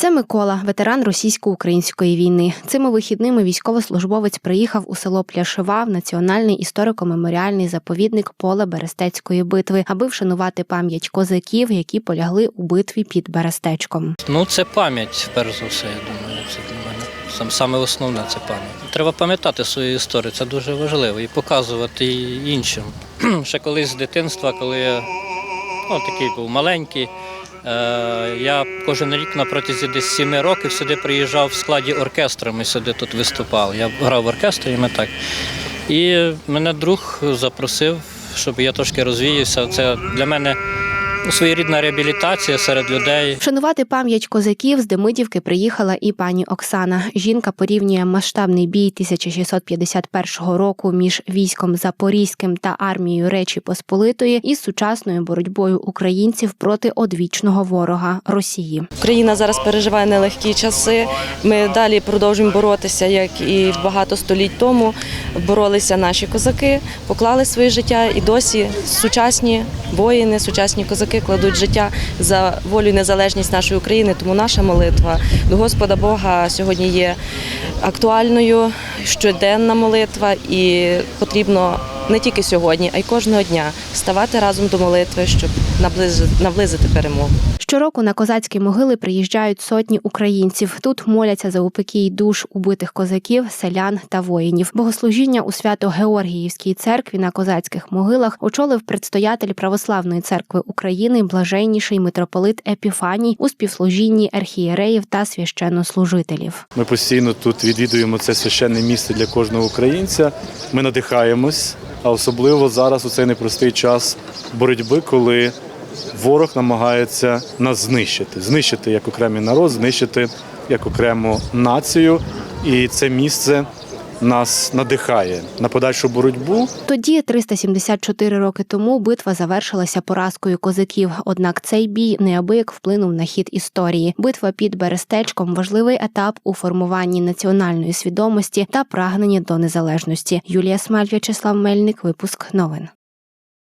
Це Микола, ветеран російсько-української війни. Цими вихідними військовослужбовець приїхав у село Пляшева в національний історико-меморіальний заповідник поле Берестецької битви, аби вшанувати пам'ять козаків, які полягли у битві під Берестечком. Ну, це пам'ять, перш за все, я думаю. Це для мене сам- саме основне це пам'ять. Треба пам'ятати свою історію, це дуже важливо, і показувати і іншим. Ще колись з дитинства, коли я ну, такий був маленький, я кожен рік на протязі десь сіми років сюди приїжджав в складі оркестру, ми сюди тут виступали. Я грав в оркестрі, ми так. І мене друг запросив, щоб я трошки розвіявся. Це для мене своєрідна реабілітація серед людей. Вшанувати пам'ять козаків з Демидівки приїхала і пані Оксана. Жінка порівнює масштабний бій 1651 року між військом Запорізьким та армією Речі Посполитої із сучасною боротьбою українців проти одвічного ворога Росії. Україна зараз переживає нелегкі часи. Ми далі продовжуємо боротися, як і багато століть тому боролися наші козаки, поклали своє життя і досі сучасні воїни, сучасні козаки кладуть життя за волю і незалежність нашої України. Тому наша молитва до Господа Бога сьогодні є актуальною, щоденна молитва, і потрібно не тільки сьогодні, а й кожного дня ставати разом до молитви, щоб наблизити, наблизити перемогу. Щороку на козацькі могили приїжджають сотні українців. Тут моляться за упокій душ убитих козаків, селян та воїнів. Богослужіння у свято-Георгіївській церкві на козацьких могилах очолив предстоятель Православної церкви України, блаженніший митрополит Епіфаній у співслужінні архієреїв та священнослужителів. Ми постійно тут відвідуємо це священне місце для кожного українця. Ми надихаємось, а особливо зараз у цей непростий час боротьби, коли ворог намагається нас знищити, знищити як окремий народ, знищити як окрему націю. І це місце нас надихає на подальшу боротьбу. Тоді, 374 роки тому, битва завершилася поразкою козаків. Однак цей бій неабияк вплинув на хід історії. Битва під Берестечком важливий етап у формуванні національної свідомості та прагненні до незалежності. Юлія Смаль, В'ячеслав Мельник, випуск новин.